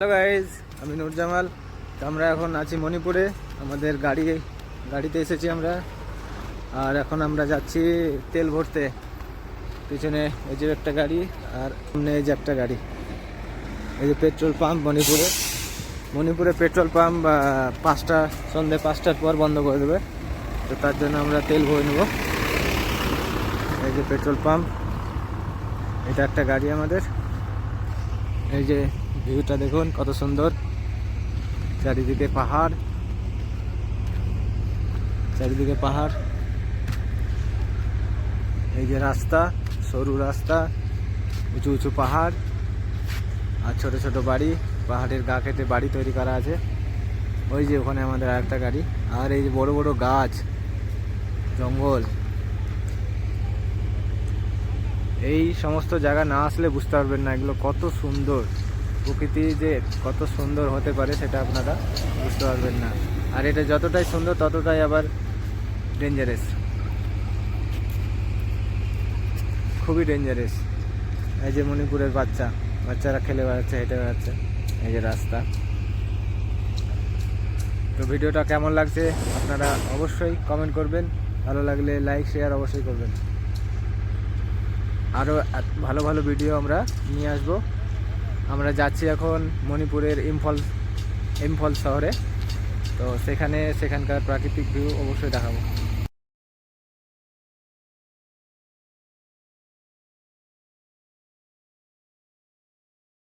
Hello guys আমি নুরজামাল আমরা এখন আছি মণিপুরে। আমাদের গাড়ি, গাড়িতে এসেছি আমরা। আর এখন আমরা যাচ্ছি তেল ভরতে। পিছনে এই যে একটা গাড়ি আর সামনে এই যে একটা গাড়ি। এই যে পেট্রোল পাম্প মণিপুরে। মণিপুরে পেট্রোল পাম্প পাঁচটা সন্ধ্যে পাঁচটার পর বন্ধ করে দেবে। তো তার জন্য আমরা তেল ভরে নেব। এই যে পেট্রোল পাম্প। এটা একটা গাড়ি আমাদের। এই যে ভিউটা দেখুন, কত সুন্দর। চারিদিকে পাহাড়। চারিদিকে পাহাড়। এই যে রাস্তা, সরু রাস্তা, উঁচু উঁচু পাহাড় আর ছোট ছোট বাড়ি। পাহাড়ের গা কেটে বাড়ি তৈরি করা আছে। ওই যে ওখানে আমাদের আরেকটা গাড়ি। আর এই যে বড় বড় গাছ, জঙ্গল। এই সমস্ত জায়গা না আসলে বুঝতে পারবেন না। এগুলো কত সুন্দর। প্রকৃতি যে কত সুন্দর হতে পারে সেটা আপনারা বুঝতে পারবেন না। আর এটা যতটাই সুন্দর, ততটাই আবার ডেঞ্জারাস খুবই ডেঞ্জারাস এই যে মণিপুরের বাচ্চা, বাচ্চারা খেলে বেড়াচ্ছে, হেঁটে বেড়াচ্ছে, এই যে রাস্তা। তো ভিডিওটা কেমন লাগছে আপনারা অবশ্যই কমেন্ট করবেন। ভালো লাগলে লাইক শেয়ার অবশ্যই করবেন। আরও ভালো ভালো ভিডিও আমরা নিয়ে আসব। আমরা যাচ্ছি এখন মণিপুরের ইম্ফল ইম্ফল শহরে। তো সেখানে সেখানকার প্রাকৃতিক ভিউ অবশ্যই দেখাবো।